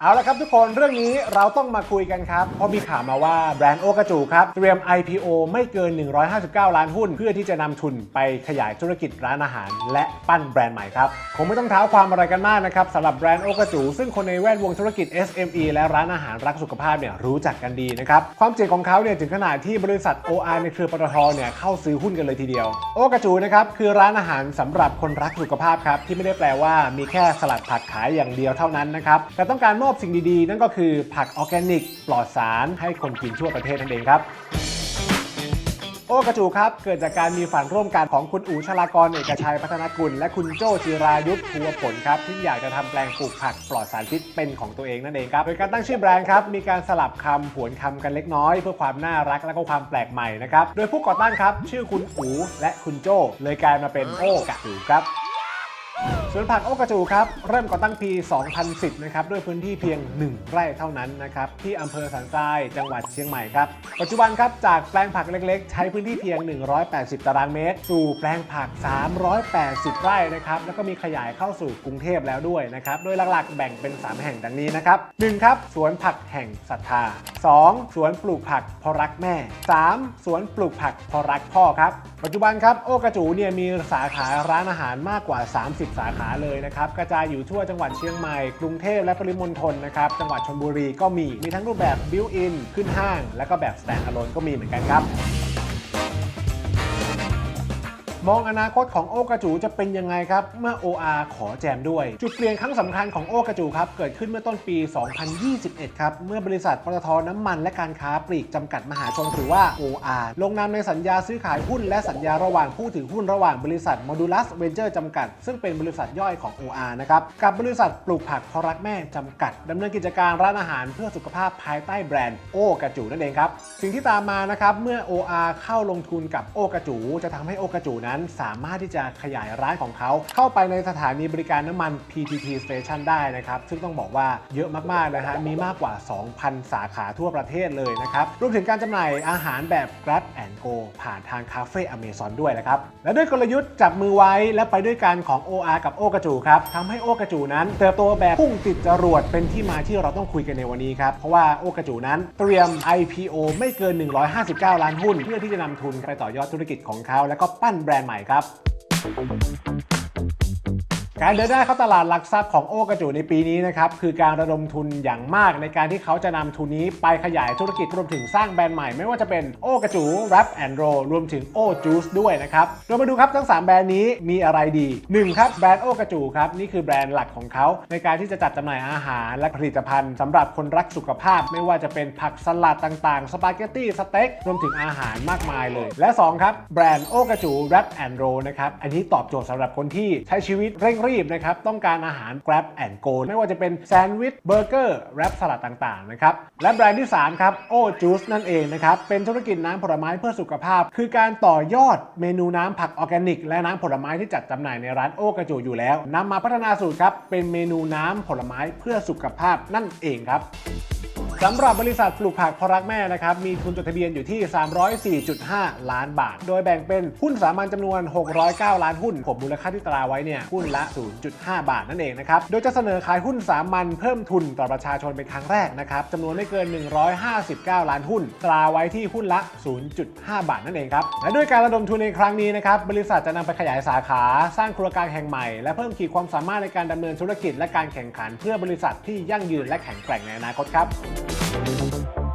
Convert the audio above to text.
เอาละครับทุกคนเรื่องนี้เราต้องมาคุยกันครับ เพราะมีข่าวมาว่าแบรนด์โอกระจูครับ เตรียม IPO ไม่เกิน 159 ล้านหุ้น เพื่อที่จะนำทุนไปขยายธุรกิจร้านอาหาร และปั้นแบรนด์ใหม่ครับคงไม่ต้องเท้าความอะไรกันมากนะครับสำหรับแบรนด์โอกระจูซึ่งคนในแวดวงธุรกิจ SME และร้านอาหารรักสุขภาพเนี่ยรู้จักกันดีนะครับความเจ๋งของเขาเนี่ยถึงขนาดที่บริษัท OR ในเครือปตทเนี่ยเข้าซื้อหุ้นกันเลยทีเดียว โอกระจูนะครับคือร้านอาหารสำหรับคนรักสุขภาพครับที่ไม่ได้แปลว่ามีแค่สลัดผักขายอย่างเดียวเท่านั้นนะครับแต่ต้องการมอบสิ่งดีๆ นั่นก็คือผักออร์แกนิก ปลอดสารให้คนกินทั่วประเทศนั่นเองครับ โอกระจูครับ เกิดจากการมีฝันร่วมกันของคุณอู๋ชลากรเอกชัยพัฒนกุล และคุณโจจิรายุทธ์ภูวผลครับที่อยากจะทำแปลงปลูกผักปลอดสารพิษเป็นของตัวเองนั่นเองครับโดยการตั้งชื่อแบรนด์ครับมีการสลับคำผวนคำกันเล็กน้อย เพื่อความน่ารักและก็ความแปลกใหม่นะครับโดยผู้ก่อตั้งครับชื่อคุณอู๋และคุณโจเลยกลายมาเป็นโอกระจูครับ วนผักโอกระจูครับเริ่มก่อตั้งปี 2010 นะครับด้วยพื้นที่เพียง 1 ไร่เท่านั้นนะครับที่อำเภอสันทรายจังหวัดเชียงใหม่ครับปัจจุบันครับจากแปลงผักเล็กๆ ใช้พื้นที่เพียง 180 ตารางเมตร สู่แปลงผัก 380 ไร่นะครับแล้วก็มีขยายเข้าสู่กรุงเทพแล้วด้วยนะครับโดยหลักๆ แบ่งเป็น 3 แห่งดังนี้นะครับ 1 ครับสวนผักแห่งศรัทธา 2. สวนปลูกผักเพราะรักแม่ 3. สวนปลูกผักเพราะรักพ่อครับปัจจุบันครับโอกระจูเนี่ยมีสาขาร้านอาหารมากกว่า 30 สาขาาเลยนะครับกระจายอยู่ทั่วจังหวัดเชียงใหม่ กรุงเทพและปริมณฑลนะครับจังหวัดชลบุรีก็มีมีทั้งรูปแบบบิวอินขึ้นห้าง และก็แบบ stand alone ก็มีเหมือนกันครับ มองอนาคตของโอกระจูจะเป็นยังไงครับ เมื่อ OR ขอแจมด้วย จุดเปลี่ยนครั้งสำคัญของโอกระจูครับ เกิดขึ้นเมื่อต้นปี 2021 ครับ เมื่อบริษัทปตทน้ำมันและการค้าปลีกจำกัดมหาชนหรือว่า OR ลงนามในสัญญาซื้อขายหุ้นและสัญญาระหว่างผู้ถือหุ้นระหว่างบริษัท Modulus Venture จำกัด ซึ่งเป็นบริษัทย่อยของ OR นะครับกับบริษัทปลูกผักเพราะรักแม่จำกัดดำเนินกิจการร้านอาหารเพื่อสุขภาพภายใต้แบรนด์โอกระจูนั่นเองครับสิ่งที่ตามมานะครับเมื่อ OR เข้าลงทุนกับโอกระจู จะทำให้โอกระจูนั้นสามารถที่จะขยายร้านของเขา เข้าไปในสถานีบริการน้ำมัน PTT Station ได้นะครับ ซึ่งต้องบอกว่าเยอะมากๆนะฮะมีมากกว่า 2,000 สาขาทั่วประเทศเลยนะครับรวมถึงการจำหน่ายอาหารแบบ Grab and Go ผ่านทางคาเฟ่ Amazon ด้วยนะครับและด้วยกลยุทธ์จับมือไว้และไปด้วยกันของ OR กับโอกระจูครับทำให้โอกระจูนั้นเติบโตแบบพุ่งติดจรวดเป็นที่มาที่เราต้องคุยกันในวันนี้ครับเพราะว่าโอกระจูนั้นเตรียม IPO ไม่เกิน 159 ล้านหุ้น เพื่อที่จะนำทุนไปต่อยอดธุรกิจของเขา แล้วก็ปั้นแบรนด์ใหม่ครับ การเดินหน้าเข้าตลาดหลักทรัพย์ของโอกระจูในปีนี้นะครับคือการระดมทุนอย่างมากในการที่เขาจะนำทุนนี้ไปขยายธุรกิจรวมถึงสร้างแบรนด์ใหม่ ไม่ว่าจะเป็นโอกระจู Rap and Roll รวมถึงโอจูสด้วยนะครับเรามาดูครับทั้ง 3 แบรนด์นี้มีอะไรดี 1 ครับแบรนด์โอกระจูครับนี่คือแบรนด์หลักของเขา ในการที่จะจัดจำหน่ายอาหารและผลิตภัณฑ์สำหรับคนรักสุขภาพ ไม่ว่าจะเป็นผักสลัดต่างๆสปาเกตตี้สเต็กรวมถึงอาหารมากมายเลย และ 2 ครับแบรนด์โอกระจู Rap and Roll นะครับอันนี้ตอบโจทย์สำหรับคนที่ใช้ชีวิตเร่งรีบนะครับ ต้องการอาหาร Grab and Go ไม่ว่าจะเป็นแซนด์วิชเบอร์เกอร์แรปสลัดต่างๆนะครับ และแบรนด์ที่ 3 ครับโอจูสนั่นเองนะครับ เป็นธุรกิจน้ำผลไม้เพื่อสุขภาพ คือการต่อยอดเมนูน้ำผักออร์แกนิก และน้ำผลไม้ที่จัดจำหน่ายในร้านโอกระจูอยู่แล้วนำมาพัฒนาสูตรครับเป็นเมนูน้ำผลไม้เพื่อสุขภาพนั่นเองครับ สำหรับบริษัทปลูกผักพอรักแม่นะครับมีทุนจดทะเบียนอยู่ที่ 304.5 ล้านบาท โดยแบ่งเป็นหุ้นสามัญจำนวน 609 ล้านหุ้นผมมูลค่าที่ตราไว้เนี่ยหุ้นละ 0.5 บาทนั่นเองนะครับโดยจะเสนอขายหุ้นสามัญเพิ่มทุนต่อประชาชนเป็นครั้งแรกนะครับจำนวนไม่เกิน 159 ล้านหุ้น ตราไว้ที่หุ้นละ 0.5 บาทนั่นเองครับและด้วยการระดมทุนในครั้งนี้นะครับบริษัทจะนำไปขยายสาขา สร้างครัวกลางแห่งใหม่ และเพิ่มขีดความสามารถในการดำเนินธุรกิจและการแข่งขัน เพื่อบริษัทที่ยั่งยืนและแข็งแกร่งในอนาคตครับ Thank you.